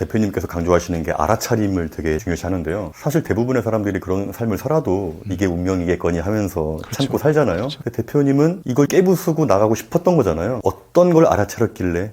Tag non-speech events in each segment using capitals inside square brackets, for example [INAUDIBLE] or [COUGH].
대표님께서 강조하시는 게 알아차림을 되게 중요시 하는데요. 사실 대부분의 사람들이 그런 삶을 살아도 이게 운명이겠거니 하면서 참고 살잖아요. 근데 대표님은 이걸 깨부수고 나가고 싶었던 거잖아요. 어떤 걸 알아차렸길래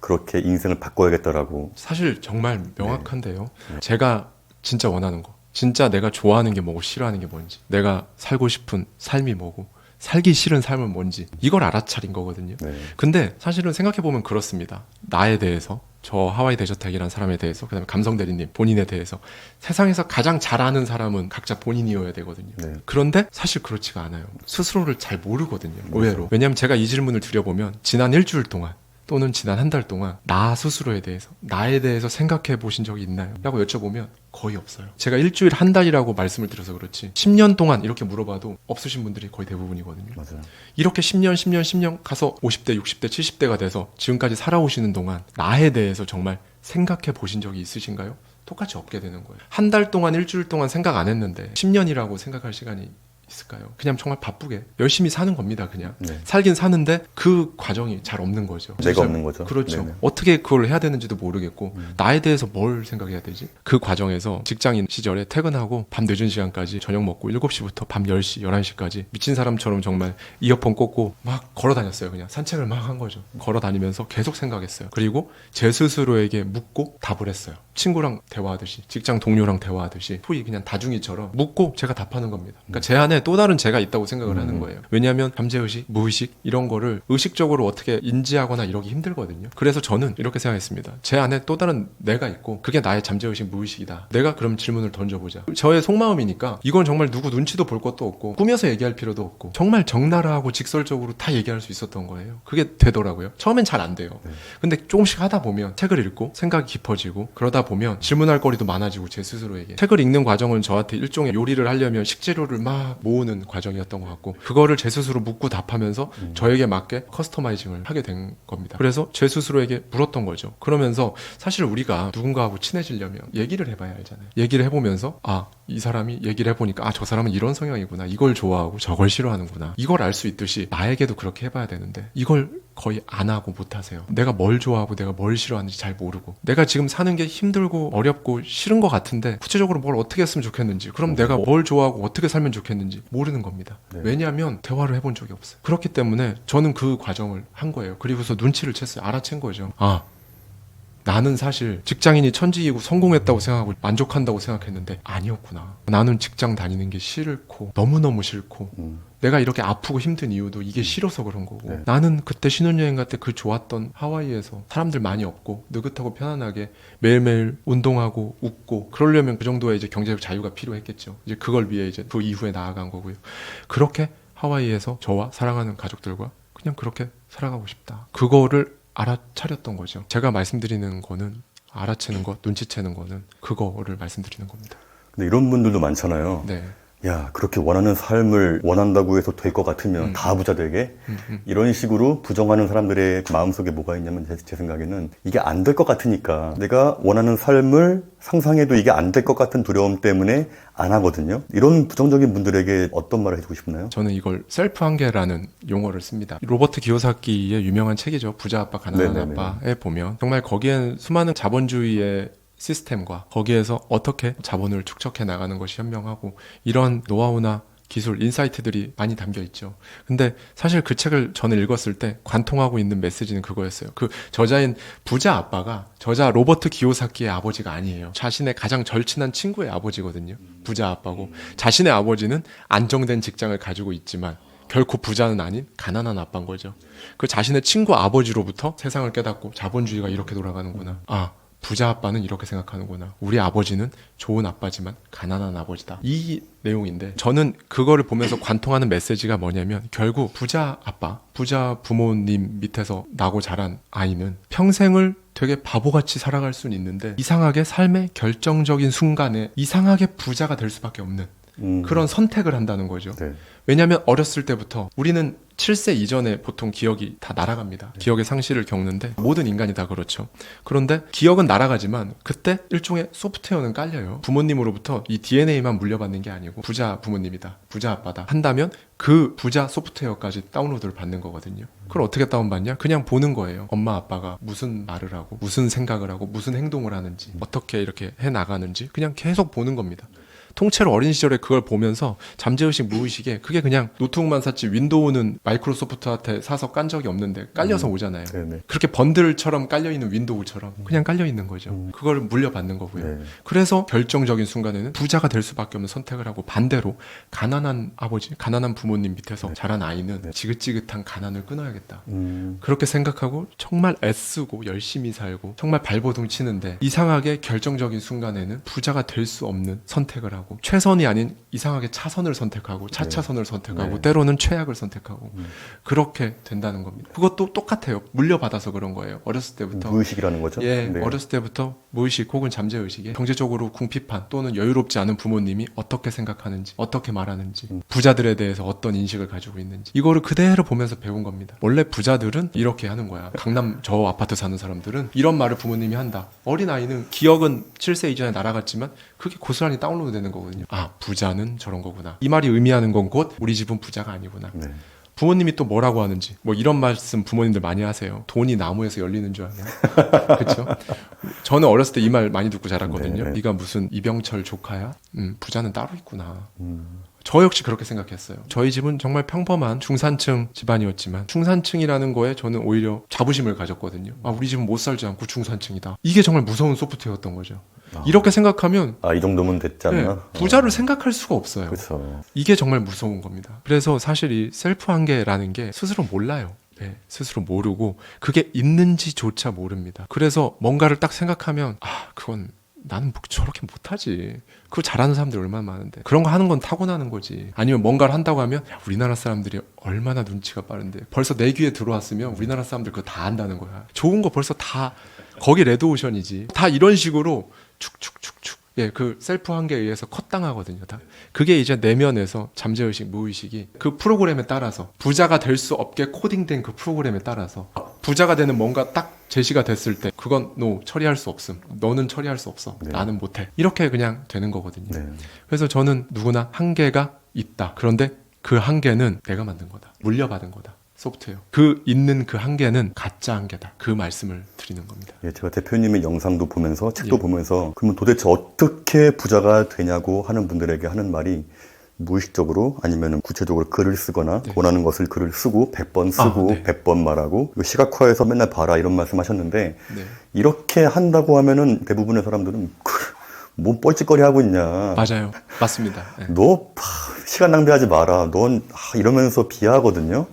그렇게 인생을 바꿔야겠다라고. 사실 정말 명확한데요. 제가 진짜 원하는 거, 진짜 내가 좋아하는 게 뭐고 싫어하는 게 뭔지, 내가 살고 싶은 삶이 뭐고, 살기 싫은 삶은 뭔지, 이걸 알아차린 거거든요. 네. 근데 사실은 생각해 보면 그렇습니다. 나에 대해서, 저 하와이 데저택이라는 사람에 대해서, 그 다음에 감성 대리님, 본인에 대해서, 세상에서 가장 잘 아는 사람은 각자 본인이어야 되거든요. 네. 그런데 사실 그렇지가 않아요. 스스로를 잘 모르거든요. 의외로. 왜냐하면 제가 이 질문을 드려보면 지난 일주일 동안 또는 지난 한 달 동안 나 스스로에 대해서 나에 대해서 생각해 보신 적이 있나요? 라고 여쭤보면 거의 없어요. 제가 일주일 한 달이라고 말씀을 드려서 그렇지 10년 동안 이렇게 물어봐도 없으신 분들이 거의 대부분이거든요. 맞아요. 이렇게 10년, 10년, 10년 가서 50대, 60대, 70대가 돼서 지금까지 살아오시는 동안 나에 대해서 정말 생각해 보신 적이 있으신가요? 똑같이 없게 되는 거예요. 한 달 동안, 일주일 동안 생각 안 했는데 10년이라고 생각할 시간이 있을까요? 그냥 정말 바쁘게 열심히 사는 겁니다, 그냥. 네. 살긴 사는데 그 과정이 잘 없는 거죠. 내가. 없는 거죠. 그렇죠. 네네. 음. 어떻게 그걸 해야 되는지도 모르겠고 나에 대해서 뭘 생각해야 되지? 그 과정에서 직장인 시절에 퇴근하고 밤 늦은 시간까지 저녁 먹고 7시부터 밤 10시, 11시까지 미친 사람처럼 정말 이어폰 꽂고 막 걸어 다녔어요. 그냥 산책을 막 한 거죠. 걸어 다니면서 계속 생각했어요. 그리고 제 스스로에게 묻고 답을 했어요. 친구랑 대화하듯이 직장 동료랑 대화하듯이 소위 그냥 다중이처럼 묻고 제가 답하는 겁니다. 그러니까 제 안에 또 다른 제가 있다고 생각을 하는 거예요. 왜냐하면 잠재의식, 무의식 이런 거를 의식적으로 어떻게 인지하거나 이러기 힘들거든요. 그래서 저는 이렇게 생각했습니다. 제 안에 또 다른 내가 있고 그게 나의 잠재의식, 무의식이다. 내가 그럼 질문을 던져보자. 저의 속마음이니까 이건 정말 누구 눈치도 볼 것도 없고 꾸며서 얘기할 필요도 없고 정말 적나라하고 직설적으로 다 얘기할 수 있었던 거예요. 그게 되더라고요. 처음엔 잘 안 돼요. 근데 조금씩 하다 보면 책을 읽고 생각이 깊어지고 그러다 보면 질문할 거리도 많아지고 제 스스로에게 책을 읽는 과정은 저한테 일종의 요리를 하려면 식재료를 막 모으는 과정이었던 것 같고 그거를 제 스스로 묻고 답하면서 저에게 맞게 커스터마이징을 하게 된 겁니다. 그래서 제 스스로에게 물었던 거죠. 그러면서 사실 우리가 누군가하고 친해지려면 얘기를 해봐야 알잖아요. 얘기를 해보면서 아 이 사람이 얘기를 해보니까 아 저 사람은 이런 성향이구나 이걸 좋아하고 저걸 싫어하는구나 이걸 알 수 있듯이 나에게도 그렇게 해봐야 되는데 이걸 거의 안 하고 못 하세요. 내가 뭘 좋아하고 내가 뭘 싫어하는지 잘 모르고 내가 지금 사는 게 힘들고 어렵고 싫은 것 같은데 구체적으로 뭘 어떻게 했으면 좋겠는지 그럼 내가 뭘 좋아하고 어떻게 살면 좋겠는지 모르는 겁니다. 네. 왜냐하면 대화를 해본 적이 없어요. 그렇기 때문에 저는 그 과정을 한 거예요. 그리고서 눈치를 챘어요. 알아챈 거죠. 아 나는 사실 직장인이 천직이고 성공했다고 생각하고 만족한다고 생각했는데 아니었구나. 나는 직장 다니는 게 싫고 너무너무 싫고 음. 내가 이렇게 아프고 힘든 이유도 이게 싫어서 그런 거고 네. 나는 그때 신혼여행 갈 때 그 좋았던 하와이에서 사람들 많이 없고 느긋하고 편안하게 매일매일 운동하고 웃고 그러려면 그 정도의 이제 경제적 자유가 필요했겠죠. 이제 그걸 위해 이제 그 이후에 나아간 거고요. 그렇게 하와이에서 저와 사랑하는 가족들과 그냥 그렇게 살아가고 싶다. 그거를 알아차렸던 거죠. 제가 말씀드리는 거는 알아채는 것, 눈치채는 거는 그거를 말씀드리는 겁니다. 근데 이런 분들도 많잖아요. 네. 야, 그렇게 원하는 삶을 원한다고 해서 될 것 같으면 음. 다 부자 되게 음, 음. 이런 식으로 부정하는 사람들의 마음속에 뭐가 있냐면 제, 제 생각에는 이게 안 될 것 같으니까 내가 원하는 삶을 상상해도 이게 안 될 것 같은 두려움 때문에 안 하거든요. 이런 부정적인 분들에게 어떤 말을 해주고 싶나요? 저는 이걸 셀프 한계라는 용어를 씁니다. 로버트 기요사키의 유명한 책이죠. 부자 아빠 가난한 네네네. 아빠에 보면 정말 거기엔 수많은 자본주의의 시스템과 거기에서 어떻게 자본을 축적해 나가는 것이 현명하고 이런 노하우나 기술, 인사이트들이 많이 담겨 있죠. 근데 사실 그 책을 저는 읽었을 때 관통하고 있는 메시지는 그거였어요. 그 저자인 부자 아빠가 저자 로버트 기요사키의 아버지가 아니에요. 자신의 가장 절친한 친구의 아버지거든요. 부자 아빠고 자신의 아버지는 안정된 직장을 가지고 있지만 결코 부자는 아닌 가난한 아빠인 거죠. 그 자신의 친구 아버지로부터 세상을 깨닫고 자본주의가 이렇게 돌아가는구나. 아, 부자 아빠는 이렇게 생각하는구나. 우리 아버지는 좋은 아빠지만 가난한 아버지다. 이 내용인데 저는 그거를 보면서 관통하는 메시지가 뭐냐면 결국 부자 아빠, 부자 부모님 밑에서 나고 자란 아이는 평생을 되게 바보같이 살아갈 수는 있는데 이상하게 삶의 결정적인 순간에 이상하게 부자가 될 수밖에 없는 음, 그런 선택을 한다는 거죠. 네. 왜냐하면 어렸을 때부터 우리는 7세 이전에 보통 기억이 다 날아갑니다. 기억의 상실을 겪는데 모든 인간이 다 그렇죠. 그런데 기억은 날아가지만 그때 일종의 소프트웨어는 깔려요. 부모님으로부터 이 DNA만 물려받는 게 아니고 부자 부모님이다. 부자 아빠다. 한다면 그 부자 소프트웨어까지 다운로드를 받는 거거든요. 그걸 어떻게 다운받냐? 그냥 보는 거예요. 엄마 아빠가 무슨 말을 하고 무슨 생각을 하고 무슨 행동을 하는지 어떻게 이렇게 해 나가는지 그냥 계속 보는 겁니다. 통째로 어린 시절에 그걸 보면서 잠재의식 무의식에 그게 그냥 노트북만 샀지 윈도우는 마이크로소프트한테 사서 깐 적이 없는데 깔려서 오잖아요. 네네. 그렇게 번들처럼 깔려 있는 윈도우처럼 그냥 깔려 있는 거죠. 그걸 물려받는 거고요. 네. 그래서 결정적인 순간에는 부자가 될 수밖에 없는 선택을 하고 반대로 가난한 아버지, 가난한 부모님 밑에서 자란 아이는 지긋지긋한 가난을 끊어야겠다. 음, 그렇게 생각하고 정말 애쓰고 열심히 살고 정말 발버둥 치는데 이상하게 결정적인 순간에는 부자가 될 수 없는 선택을 하고 최선이 아닌 이상하게 차선을 선택하고 차차선을 선택하고 네. 때로는 최악을 선택하고 음. 그렇게 된다는 겁니다. 그것도 똑같아요. 물려받아서 그런 거예요. 어렸을 때부터 무의식이라는 거죠. 예, 네. 어렸을 때부터 무의식 혹은 잠재 의식에 경제적으로 궁핍한 또는 여유롭지 않은 부모님이 어떻게 생각하는지, 어떻게 말하는지, 음. 부자들에 대해서 어떤 인식을 가지고 있는지 이거를 그대로 보면서 배운 겁니다. 원래 부자들은 이렇게 하는 거야. 강남 저 아파트 사는 사람들은 이런 말을 부모님이 한다. 어린 아이는 기억은 7세 이전에 날아갔지만 그게 고스란히 다운로드 되는 거거든요. 아, 부자는 저런 거구나. 이 말이 의미하는 건 곧 우리 집은 부자가 아니구나. 네. 부모님이 또 뭐라고 하는지 뭐 이런 말씀 부모님들 많이 하세요. 돈이 나무에서 열리는 줄 아냐? [LAUGHS] 그렇죠? 저는 어렸을 때 이 말 많이 듣고 자랐거든요. 네, 네. 네가 무슨 이병철 조카야? 음, 부자는 따로 있구나. 음, 저 역시 그렇게 생각했어요. 저희 집은 정말 평범한 중산층 집안이었지만 중산층이라는 거에 저는 오히려 자부심을 가졌거든요. 아, 우리 집은 못 살지 않고 중산층이다. 이게 정말 무서운 소프트웨어였던 거죠. 아. 이렇게 생각하면 아, 이 정도면 됐지 네, 않나? 부자를 생각할 수가 없어요. 그렇죠. 이게 정말 무서운 겁니다. 그래서 사실 이 셀프 한계라는 게 스스로 몰라요. 네, 스스로 모르고 그게 있는지조차 모릅니다. 그래서 뭔가를 딱 생각하면 아 그건 나는 뭐 저렇게 못하지. 그거 잘하는 사람들이 얼마나 많은데 그런 거 하는 건 타고나는 거지. 아니면 뭔가를 한다고 하면 야, 우리나라 사람들이 얼마나 눈치가 빠른데 벌써 내 귀에 들어왔으면 우리나라 사람들 그거 다 안다는 거야. 좋은 거 벌써 다 거기 레드오션이지. 다 이런 식으로 축축축축 예, 그 셀프 한계에 의해서 컷당하거든요, 다. 그게 이제 내면에서 잠재의식, 무의식이 그 프로그램에 따라서 부자가 될 수 없게 코딩된 그 프로그램에 따라서 부자가 되는 뭔가 딱 제시가 됐을 때 그건 노 처리할 수 없음. 너는 처리할 수 없어. 네. 나는 못해. 이렇게 그냥 되는 거거든요. 네. 그래서 저는 누구나 한계가 있다. 그런데 그 한계는 내가 만든 거다. 물려받은 거다. 소프트웨어. 그 있는 그 한계는 가짜 한계다. 그 말씀을 드리는 겁니다. 예, 제가 대표님의 영상도 보면서 책도 예. 보면서 그러면 도대체 어떻게 부자가 되냐고 하는 분들에게 하는 말이 무의식적으로 아니면 구체적으로 글을 쓰거나 네. 원하는 것을 글을 쓰고 100번 쓰고 아, 네. 100번 말하고 이거 시각화해서 맨날 봐라 이런 말씀 하셨는데 네. 이렇게 한다고 하면은 대부분의 사람들은 뭐 뻘짓거리 하고 있냐 맞아요. 맞습니다. 네. 너 파, 시간 낭비하지 마라. 넌 아, 이러면서 비하하거든요.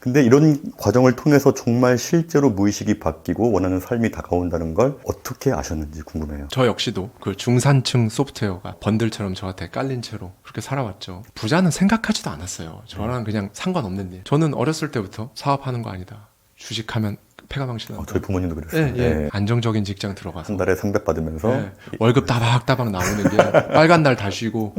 근데 이런 과정을 통해서 정말 실제로 무의식이 바뀌고 원하는 삶이 다가온다는 걸 어떻게 아셨는지 궁금해요. 저 역시도 그 중산층 소프트웨어가 번들처럼 저한테 깔린 채로 그렇게 살아왔죠. 부자는 생각하지도 않았어요. 저랑 그냥 상관없는 일. 저는 어렸을 때부터 사업하는 거 아니다. 주식하면 폐가 어, 망신한다. 저희 부모님도 그랬어요. 예, 예. 예. 안정적인 직장 들어가서 한 달에 상백 받으면서 예, 월급 따박따박 나오는 게 빨간 날 다 쉬고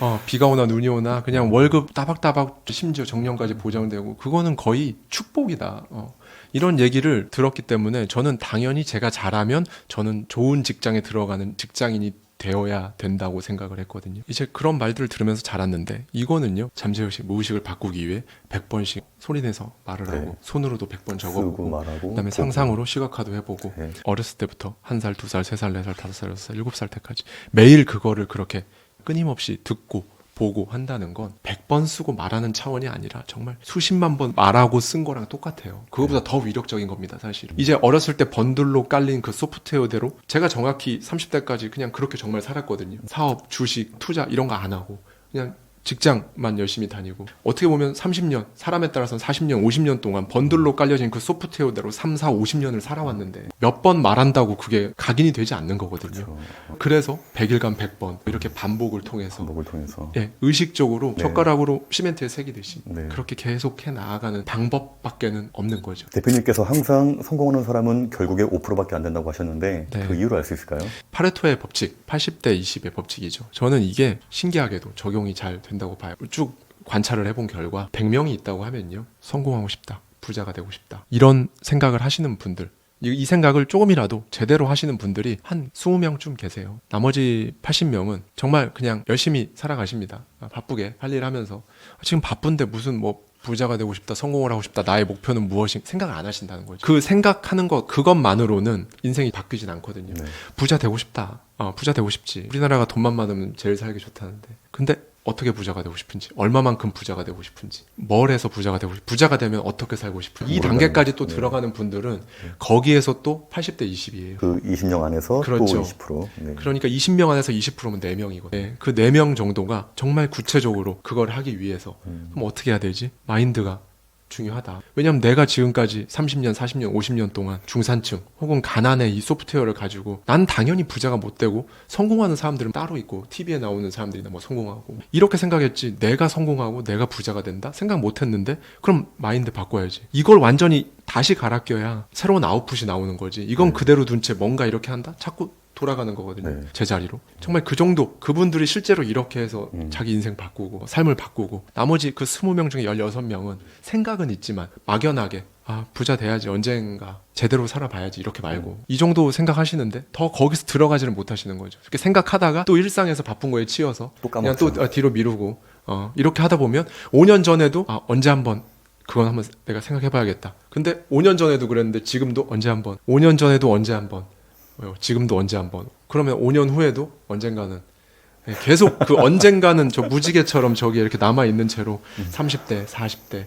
어, 비가 오나 눈이 오나 그냥 월급 따박따박 심지어 정년까지 보장되고 그거는 거의 축복이다. 어. 이런 얘기를 들었기 때문에 저는 당연히 제가 잘하면 저는 좋은 직장에 들어가는 직장인이 되어야 된다고 생각을 했거든요. 이제 그런 말들을 들으면서 자랐는데 이거는요. 잠재의식, 무의식을 바꾸기 위해 100번씩 소리내서 말을 네. 하고 손으로도 100번 쓰고 적어보고 말하고 그다음에 보고. 상상으로 시각화도 해보고 네. 어렸을 때부터 한 살, 두 살, 세 살, 네 살, 다섯 살, 여섯 살, 일곱 살 때까지 매일 그거를 그렇게 끊임없이 듣고 보고 한다는 건 100번 쓰고 말하는 차원이 아니라 정말 수십만 번 말하고 쓴 거랑 똑같아요. 그거보다 더 위력적인 겁니다, 사실. 이제 어렸을 때 번들로 깔린 그 소프트웨어대로 제가 정확히 30대까지 그냥 그렇게 정말 살았거든요. 사업, 주식, 투자 이런 거 안 하고 그냥 직장만 열심히 다니고 어떻게 보면 30년 사람에 따라서는 40년 50년 동안 번들로 깔려진 그 소프트웨어대로 3, 4, 50년을 살아왔는데 몇 번 말한다고 그게 각인이 되지 않는 거거든요 그렇죠. 그래서 100일간 100번 이렇게 반복을 통해서 반복을 통해서 예, 의식적으로 네. 젓가락으로 시멘트에 새기듯이 네. 그렇게 계속 해 나아가는 방법밖에는 없는 거죠. 대표님께서 항상 성공하는 사람은 결국에 5%밖에 안 된다고 하셨는데 네. 그 이유를 알 수 있을까요? 파레토의 법칙, 80대 20의 법칙이죠. 저는 이게 신기하게도 적용이 잘 된다고 봐요. 쭉 관찰을 해본 결과 100명이 있다고 하면요. 성공하고 싶다. 부자가 되고 싶다. 이런 생각을 하시는 분들 이, 이 생각을 조금이라도 제대로 하시는 분들이 한 20명쯤 계세요. 나머지 80명은 정말 그냥 열심히 살아가십니다. 아, 바쁘게 할 일 하면서 지금 바쁜데 무슨 뭐 부자가 되고 싶다, 성공을 하고 싶다, 나의 목표는 무엇인 생각을 안 하신다는 거죠. 그 생각하는 것 그것만으로는 인생이 바뀌진 않거든요. 네. 부자 되고 싶다. 어, 부자 되고 싶지. 우리나라가 돈만 많으면 제일 살기 좋다는데. 근데 어떻게 부자가 되고 싶은지, 얼마만큼 부자가 되고 싶은지, 뭘 해서 부자가 되고 싶, 부자가 되면 어떻게 살고 싶은지, 이. 단계까지 또 네. 들어가는 분들은 거기에서 또 80대 20이에요. 그 20명 안에서 그렇죠. 또 20%. 네. 그러니까 20명 안에서 20%면 4명이거든요. 네, 그 4명 정도가 정말 구체적으로 그걸 하기 위해서 음. 그럼 어떻게 해야 되지? 마인드가 중요하다. 왜냐면 내가 지금까지 30년, 40년, 50년 동안 중산층 혹은 가난의 이 소프트웨어를 가지고 난 당연히 부자가 못 되고 성공하는 사람들은 따로 있고 TV에 나오는 사람들이나 뭐 성공하고 이렇게 생각했지 내가 성공하고 내가 부자가 된다? 생각 못 했는데 그럼 마인드 바꿔야지. 이걸 완전히 다시 갈아 껴야 새로운 아웃풋이 나오는 거지. 이건 그대로 둔 채 뭔가 이렇게 한다? 자꾸 돌아가는 거거든요. 네. 제자리로. 정말 그 정도 그분들이 실제로 이렇게 해서 음. 자기 인생 바꾸고 삶을 바꾸고 나머지 그 20명 중에 16명은 생각은 있지만 막연하게 아 부자 돼야지 언젠가 제대로 살아봐야지 이렇게 말고 음. 이 정도 생각하시는데 더 거기서 들어가지를 못하시는 거죠. 이렇게 생각하다가 또 일상에서 바쁜 거에 치여서 또 그냥. 또 어, 뒤로 미루고 어, 이렇게 하다 보면 5년 전에도 아 언제 한번 그건 한번 내가 생각해봐야겠다. 근데 5년 전에도 그랬는데 지금도 언제 한번 5년 전에도 언제 한번 어, 지금도 언제 한번 그러면 5년 후에도 언젠가는 예, 계속 그 언젠가는 저 무지개처럼 저기 이렇게 남아 있는 채로 30대, 40대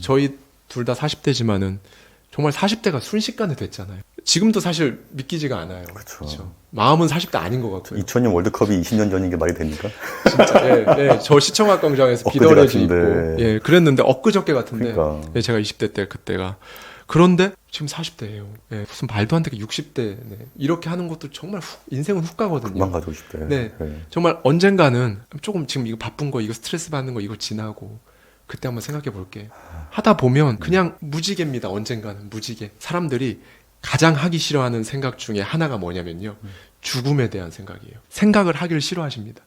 저희 둘 다 40대지만은 정말 40대가 순식간에 됐잖아요. 지금도 사실 믿기지가 않아요. 그쵸. 그쵸. 마음은 40대 아닌 것 같고요. 2000년 월드컵이 20년 전인 게 말이 됩니까? 진짜 예, 예. 저 시청학 광장에서 비더레지 입고. 예, 그랬는데 엊그저께 같은데 그러니까. 예, 제가 20대 때 그때가 그런데 지금 40대예요. 예, 무슨 말도 안 되게 60대 네. 이렇게 하는 것도 정말 훅, 인생은 훅 가거든요. 금방 가지고 싶대. 네. 정말 언젠가는 조금 지금 이거 바쁜 거 이거 스트레스 받는 거 이거 지나고 그때 한번 생각해 볼게. 하다 보면 그냥 무지개입니다. 언젠가는 무지개. 사람들이 가장 하기 싫어하는 생각 중에 하나가 뭐냐면요. 죽음에 대한 생각이에요. 생각을 하기를 싫어하십니다.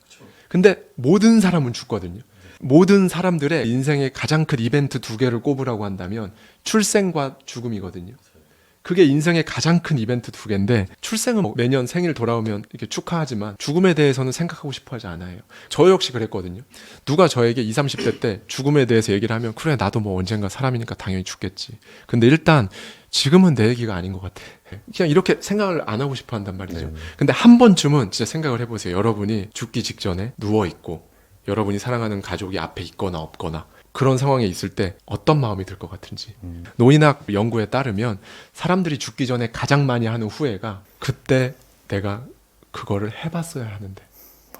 근데 모든 사람은 죽거든요. 모든 사람들의 인생의 가장 큰 이벤트 두 개를 꼽으라고 한다면 출생과 죽음이거든요. 그게 인생의 가장 큰 이벤트 두 개인데 출생은 뭐 매년 생일 돌아오면 이렇게 축하하지만 죽음에 대해서는 생각하고 싶어 하지 않아요. 저 역시 그랬거든요. 누가 저에게 20, 30대 때 죽음에 대해서 얘기를 하면 그래 나도 뭐 언젠가 사람이니까 당연히 죽겠지. 근데 일단 지금은 내 얘기가 아닌 것 같아. 그냥 이렇게 생각을 안 하고 싶어 한단 말이죠. 네. 근데 한 번쯤은 진짜 생각을 해보세요. 여러분이 죽기 직전에 누워 있고 여러분이 사랑하는 가족이 앞에 있거나 없거나 그런 상황에 있을 때 어떤 마음이 들 것 같은지. 음. 노인학 연구에 따르면 사람들이 죽기 전에 가장 많이 하는 후회가 그때 내가 그거를 해봤어야 하는데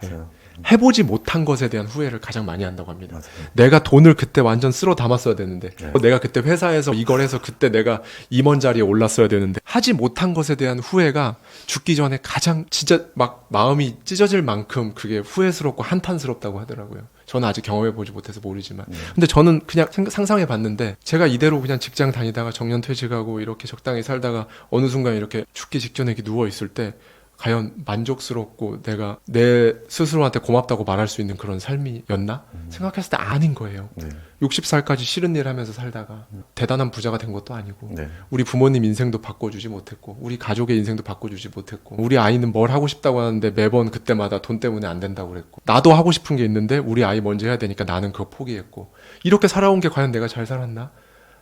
맞아요. 해보지 못한 것에 대한 후회를 가장 많이 한다고 합니다. 맞아요. 내가 돈을 그때 완전 쓸어 담았어야 되는데 네. 어, 내가 그때 회사에서 이걸 해서 그때 내가 임원 자리에 올랐어야 되는데 하지 못한 것에 대한 후회가 죽기 전에 가장 진짜 막 마음이 찢어질 만큼 그게 후회스럽고 한탄스럽다고 하더라고요. 저는 아직 경험해 보지 못해서 모르지만 네. 근데 저는 그냥 상상해 봤는데 제가 이대로 그냥 직장 다니다가 정년 퇴직하고 이렇게 적당히 살다가 어느 순간 이렇게 죽기 직전에 이렇게 누워 있을 때 과연 만족스럽고 내가 내 스스로한테 고맙다고 말할 수 있는 그런 삶이었나 생각했을 때 아닌 거예요. 네. 60살까지 싫은 일 하면서 살다가 대단한 부자가 된 것도 아니고 네. 우리 부모님 인생도 바꿔주지 못했고 우리 가족의 인생도 바꿔주지 못했고 우리 아이는 뭘 하고 싶다고 하는데 매번 그때마다 돈 때문에 안 된다고 그랬고 나도 하고 싶은 게 있는데 우리 아이 먼저 해야 되니까 나는 그거 포기했고 이렇게 살아온 게 과연 내가 잘 살았나?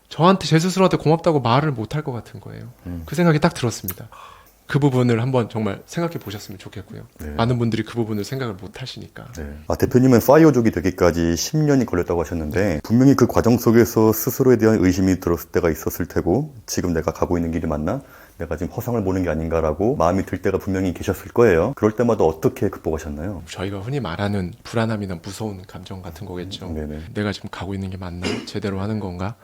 저한테 제 스스로한테 고맙다고 말을 못할 것 같은 거예요. 음. 그 생각이 딱 들었습니다. 그 부분을 한번 정말 생각해 보셨으면 좋겠고요. 네. 많은 분들이 그 부분을 생각을 못 하시니까. 네. 아, 대표님은 파이어족이 되기까지 10년이 걸렸다고 하셨는데 분명히 그 과정 속에서 스스로에 대한 의심이 들었을 때가 있었을 테고 지금 내가 가고 있는 길이 맞나? 내가 지금 허상을 보는 게 아닌가라고 마음이 들 때가 분명히 계셨을 거예요. 그럴 때마다 어떻게 극복하셨나요? 저희가 흔히 말하는 불안함이나 무서운 감정 같은 거겠죠. 네네. 내가 지금 가고 있는 게 맞나? 제대로 하는 건가?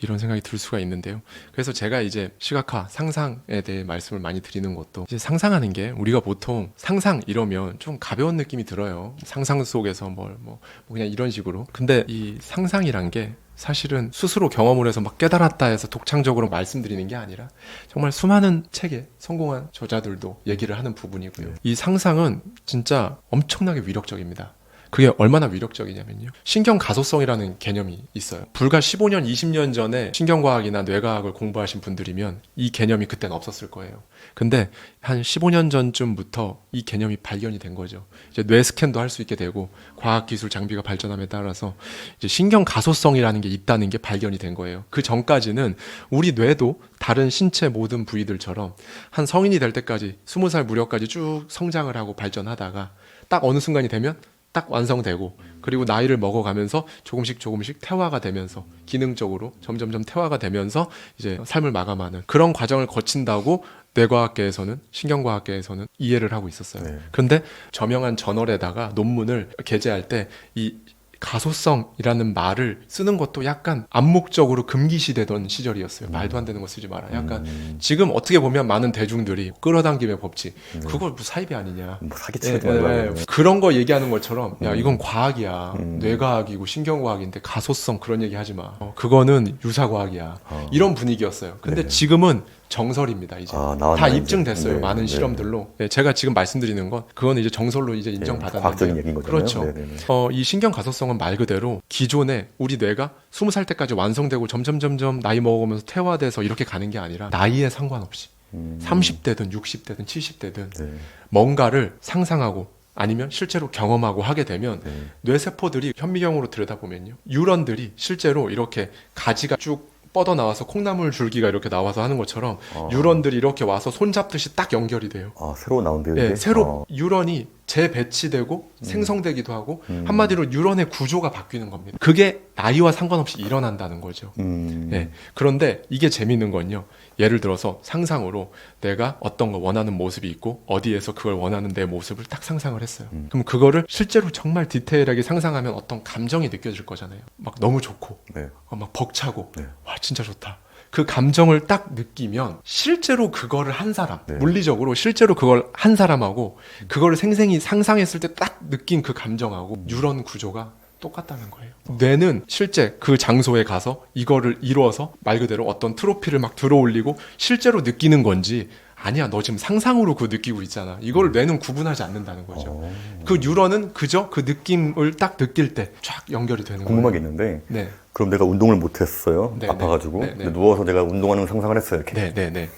이런 생각이 들 수가 있는데요. 그래서 제가 이제 시각화, 상상에 대해 말씀을 많이 드리는 것도 이제 상상하는 게 우리가 보통 상상 이러면 좀 가벼운 느낌이 들어요. 상상 속에서 뭘 뭐 그냥 이런 식으로. 근데 이 상상이란 게 사실은 스스로 경험을 해서 막 깨달았다 해서 독창적으로 말씀드리는 게 아니라 정말 수많은 책에 성공한 저자들도 얘기를 하는 부분이고요. 이 상상은 진짜 엄청나게 위력적입니다. 그게 얼마나 위력적이냐면요. 신경 가소성이라는 개념이 있어요. 불과 15년, 20년 전에 신경과학이나 뇌과학을 공부하신 분들이면 이 개념이 그때는 없었을 거예요. 근데 한 15년 전쯤부터 이 개념이 발견이 된 거죠. 이제 뇌 스캔도 할 수 있게 되고 과학 기술 장비가 발전함에 따라서 이제 신경 가소성이라는 게 있다는 게 발견이 된 거예요. 그 전까지는 우리 뇌도 다른 신체 모든 부위들처럼 한 성인이 될 때까지 20살 무렵까지 쭉 성장을 하고 발전하다가 딱 어느 순간이 되면 딱 완성되고 그리고 나이를 먹어가면서 조금씩 조금씩 태화가 되면서 기능적으로 점점점 태화가 되면서 이제 삶을 마감하는 그런 과정을 거친다고 뇌과학계에서는 신경과학계에서는 이해를 하고 있었어요. 네. 그런데 저명한 저널에다가 논문을 게재할 때 이 가소성이라는 말을 쓰는 것도 약간 암묵적으로 금기시되던 시절이었어요. 말도 안 되는 거 쓰지 마라. 약간 음, 지금 어떻게 보면 많은 대중들이 끌어당김의 법칙 그걸 뭐 사입이 아니냐. 뭐 예, 사기치는 예, 말이야. 예. 그런 거 얘기하는 것처럼 야 음. 이건 과학이야 음. 뇌과학이고 신경과학인데 가소성 그런 얘기 하지 마 어, 그거는 유사과학이야 어. 이런 분위기였어요 근데 네. 지금은 정설입니다 이제 아, 나왔네, 다. 입증됐어요 네, 많은 네. 실험들로 예, 제가 지금 말씀드리는 건 그거는 이제 정설로 이제 인정받았는데 과학적인 얘기인 거잖아요. 그렇죠 네네네. 어, 이 신경 가소성은 말 그대로 기존에 우리 뇌가 20살 때까지 완성되고 점점 점점 나이 먹으면서 퇴화돼서 이렇게 가는 게 아니라 나이에 상관없이 음, 30대든 60대든 70대든 네, 뭔가를 상상하고 아니면 실제로 경험하고 하게 되면 네. 뇌세포들이 현미경으로 들여다보면요. 뉴런들이 실제로 이렇게 가지가 쭉 뻗어 나와서 콩나물 줄기가 이렇게 나와서 하는 것처럼 어. 뉴런들이 이렇게 와서 손잡듯이 딱 연결이 돼요. 아 새로 나온대요. 예, 이게? 새로 어, 뉴런이 재배치되고 생성되기도 하고 음. 한마디로 뉴런의 구조가 바뀌는 겁니다. 그게 나이와 상관없이 일어난다는 거죠. 음, 예. 그런데 이게 재밌는 건요. 예를 들어서 상상으로 내가 어떤 거 원하는 모습이 있고 어디에서 그걸 원하는 내 모습을 딱 상상을 했어요. 음. 그럼 그거를 실제로 정말 디테일하게 상상하면 어떤 감정이 느껴질 거잖아요. 막 너무 좋고 네. 어, 막 벅차고 네. 와 진짜 좋다. 그 감정을 딱 느끼면 실제로 그거를 한 사람 네. 물리적으로 실제로 그걸 한 사람하고 그거를 생생히 상상했을 때 딱 느낀 그 감정하고 음. 뉴런 구조가 똑같다는 거예요. 뇌는 실제 그 장소에 가서 이거를 이루어서 말 그대로 어떤 트로피를 막 들어올리고 실제로 느끼는 건지 아니야 너 지금 상상으로 그거 느끼고 있잖아. 이걸 뇌는 구분하지 않는다는 거죠. 음. 어, 그 뉴런은 그저 그 느낌을 딱 느낄 때 쫙 연결이 되는 궁금한 거예요. 게 있는데 네. 그럼 내가 운동을 못했어요. 네, 아파가지고 네, 네, 근데 네. 누워서 내가 운동하는 상상을 했어요. 이렇게. 네, 네, 네.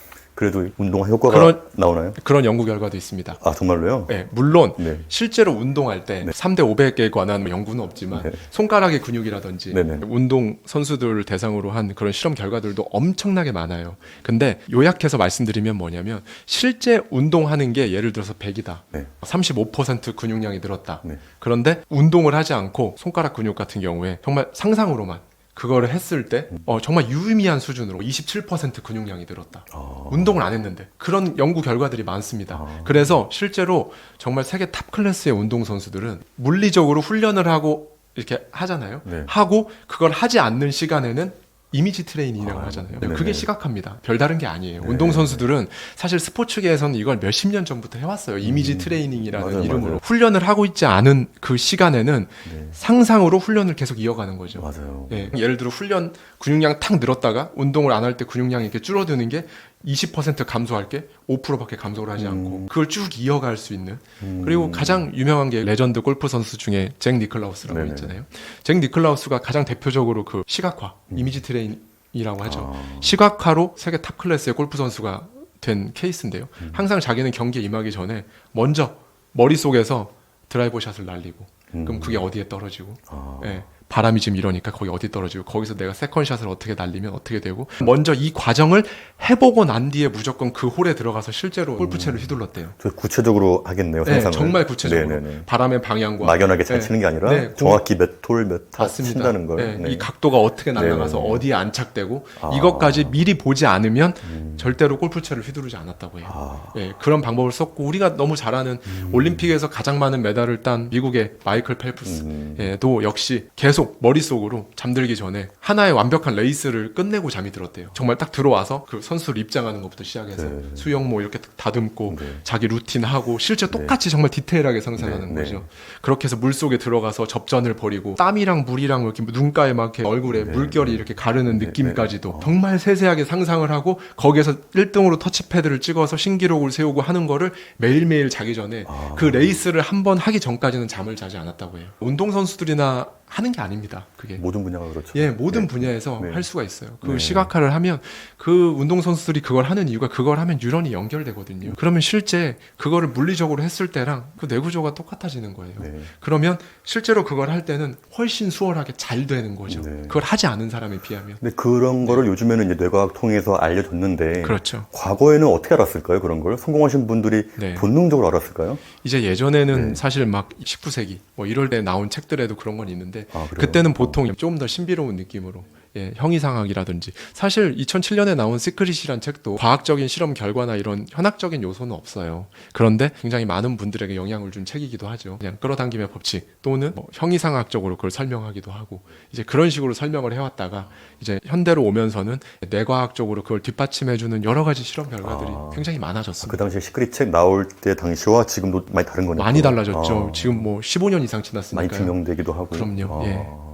그래도 운동 효과가 그런- 나오나요? 그런 연구 결과도 있습니다. 아 정말로요? 네, 물론 네. 실제로 운동할 때 네. 3대 500에 관한 연구는 없지만 네. 손가락의 근육이라든지 네네. 운동 선수들을 대상으로 한 그런 실험 결과들도 엄청나게 많아요. 근데 요약해서 말씀드리면 뭐냐면 실제 운동하는 게 예를 들어서 100이다. 네. 35% 근육량이 늘었다. 네. 그런데 운동을 하지 않고 손가락 근육 같은 경우에 정말 상상으로만 그거를 했을 때 어, 정말 유의미한 수준으로 27% 근육량이 늘었다. 아, 운동을 안 했는데 그런 연구 결과들이 많습니다. 아. 그래서 실제로 정말 세계 탑 클래스의 운동 선수들은 물리적으로 훈련을 하고 이렇게 하잖아요. 네. 하고 그걸 하지 않는 시간에는 이미지 트레이닝이라고 아, 하잖아요. 네네. 그게 시각합니다. 별다른 게 아니에요. 네. 운동 선수들은 사실 스포츠계에서는 이걸 몇십 년 전부터 해왔어요. 이미지 트레이닝이라는 음. 맞아요, 이름으로 맞아요. 훈련을 하고 있지 않은 그 시간에는 네. 상상으로 훈련을 계속 이어가는 거죠. 맞아요. 예, 예를 들어 훈련 근육량 탁 늘었다가 운동을 안 할 때 근육량이 이렇게 줄어드는 게 20% 감소할 게 5%밖에 감소를 하지 않고 음. 그걸 쭉 이어갈 수 있는 음. 그리고 가장 유명한 게 레전드 골프 선수 중에 잭 니클라우스라고 네네. 있잖아요. 잭 니클라우스가 가장 대표적으로 그 시각화, 이미지 트레인이라고 하죠. 아, 시각화로 세계 탑 클래스의 골프 선수가 된 케이스인데요. 음. 항상 자기는 경기에 임하기 전에 먼저 머릿속에서 드라이버 샷을 날리고 음. 그럼 그게 어디에 떨어지고 아, 예, 바람이 지금 이러니까 거기 어디 떨어지고 거기서 내가 세컨샷을 어떻게 날리면 어떻게 되고 먼저 이 과정을 해보고 난 뒤에 무조건 그 홀에 들어가서 실제로 골프채를 휘둘렀대요. 저 구체적으로 하겠네요. 네, 상상을. 정말 구체적으로 네네네. 바람의 방향과 막연하게 잘 네, 치는 게 아니라 네, 공- 정확히 몇 톨, 몇타 맞습니다. 친다는 걸. 네, 네. 이 각도가 어떻게 날아가서 네네네. 어디에 안착되고 아. 이것까지 미리 보지 않으면 음. 절대로 골프채를 휘두르지 않았다고 해요. 아, 예, 그런 방법을 썼고 우리가 너무 잘 아는 올림픽에서 가장 많은 메달을 딴 미국의 마이클 펠프스 음. 예, 도 역시 계속 계속 머릿속으로 잠들기 전에 하나의 완벽한 레이스를 끝내고 잠이 들었대요. 정말 딱 들어와서 그 선수를 입장하는 것부터 시작해서 네. 수영 뭐 이렇게 다듬고 네. 자기 루틴 하고 실제 똑같이 정말 디테일하게 상상하는 네, 네. 거죠. 그렇게 해서 물 속에 들어가서 접전을 벌이고 땀이랑 물이랑 이렇게 눈가에 막 이렇게 얼굴에 네, 물결이 이렇게 가르는 네, 느낌까지도 네. 어. 정말 세세하게 상상을 하고 거기에서 1등으로 터치패드를 찍어서 신기록을 세우고 하는 거를 매일매일 자기 전에 아. 그 레이스를 한 번 하기 전까지는 잠을 자지 않았다고 해요. 운동 선수들이나 하는 게 아닙니다. 그게. 모든 분야가 그렇죠. 예, 모든 네. 분야에서 네. 할 수가 있어요. 그 네. 시각화를 하면 그 운동 선수들이 그걸 하는 이유가 그걸 하면 뉴런이 연결되거든요. 그러면 실제 그거를 물리적으로 했을 때랑 그 뇌구조가 똑같아지는 거예요. 네. 그러면 실제로 그걸 할 때는 훨씬 수월하게 잘 되는 거죠. 네. 그걸 하지 않은 사람에 비하면. 근데 그런 거를 요즘에는 이제 뇌과학 통해서 알려줬는데 그렇죠. 과거에는 어떻게 알았을까요? 그런 걸 성공하신 분들이 네. 본능적으로 알았을까요? 이제 예전에는 네. 사실 막 19세기 뭐 이럴 때 나온 책들에도 그런 건 있는데 아? 그때는 보통 좀 더 신비로운 느낌으로 예, 형이상학이라든지 사실 2007년에 나온 시크릿이란 책도 과학적인 실험 결과나 이런 현학적인 요소는 없어요. 그런데 굉장히 많은 분들에게 영향을 준 책이기도 하죠. 그냥 끌어당김의 법칙 또는 뭐 형이상학적으로 그걸 설명하기도 하고 이제 그런 식으로 설명을 해왔다가 이제 현대로 오면서는 뇌과학적으로 그걸 뒷받침해주는 여러 가지 실험 결과들이 아. 굉장히 많아졌습니다. 그 당시에 시크릿 책 나올 때 당시와 지금도 많이 다른 거네요. 많이 달라졌죠. 아, 지금 뭐 15년 이상 많이 지났으니까요. 증명되기도 하고. 그럼요. 아. 예.